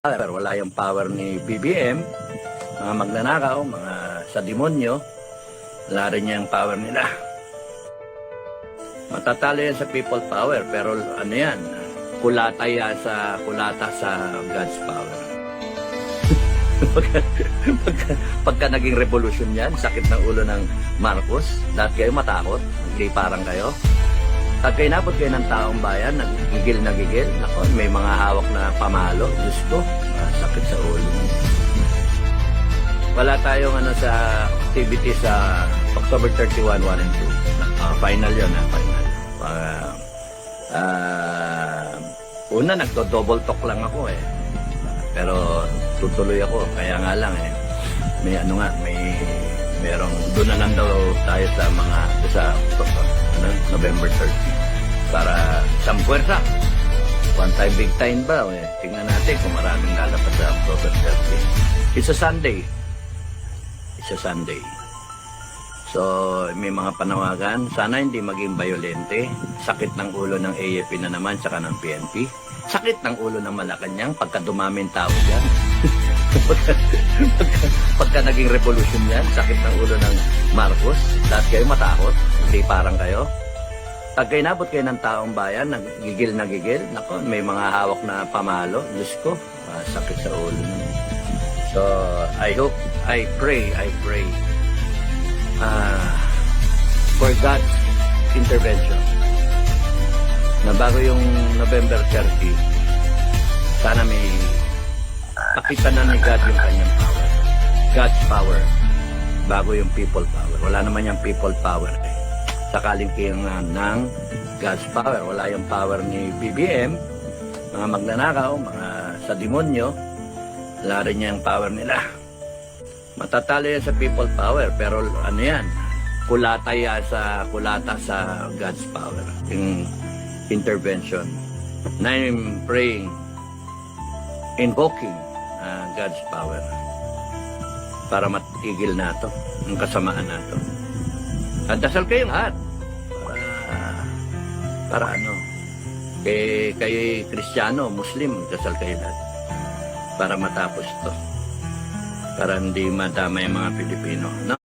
power, wala yung power ni BBM, mga magnanakaw, mga sa demonyo, wala rin niya yung power nila. Matatalo yan sa people power, pero ano yan, kulata yan sa, kulata sa God's power. pagka, pagka, pagka naging revolution yan, sakit ng ulo ng Marcos, lahat kayo matakot, hindi parang kayo. Pag kayo inabot kayo ng taong bayan, nagigil nagigil, nako, may mga hawak na pamalo, Diyos ko, ah, sakit sa ulo. Wala tayong ano sa activity sa October 31, 1 and 2. Ah, final yun, ah, final. Ah, ah, una, nagdo-double talk lang ako eh. Pero tutuloy ako, kaya nga lang eh. May ano nga, may merong doon na lang daw tayo sa mga sa November 30 para sa puwersa. One time, big time ba? Eh? Tingnan natin kung maraming lalabas sa October 30. It's a Sunday. It's a Sunday. So, may mga panawagan. Sana hindi maging violente. Sakit ng ulo ng AFP na naman, tsaka ng PNP. Sakit ng ulo ng Malacanang pagka dumaming tao dyan. pagka, pagka, pagka naging revolution yan, sakit ng ulo ng Marcos. Lahat kayo matakot. Hindi parang kayo. Pag kayo inabot kayo ng taong bayan, nagigil nagigil, nako, may mga hawak na pamalo. Diyos ko, ah, sakit sa ulo. So, I hope, I pray, I pray ah, for God's intervention. Na bago yung November 30, sana may pakita na ni God yung kanyang power. God's power. Bago yung people power. Wala naman yung people power eh. Sakaling kingan ng God's power. Wala yung power ni BBM, mga magnanakaw, mga sa demonyo. Wala rin niya yung power nila. Matatalo yan sa people power, pero ano yan, kulata yan sa, kulata sa God's power. Yung intervention. Na I'm praying, invoking uh, God's power para matigil na to, ang kasamaan na to. At dasal kayo lahat para, para ano, kay, kay Kristiyano, Muslim, dasal kayo lahat para matapos to para hindi madama yung mga Pilipino. No?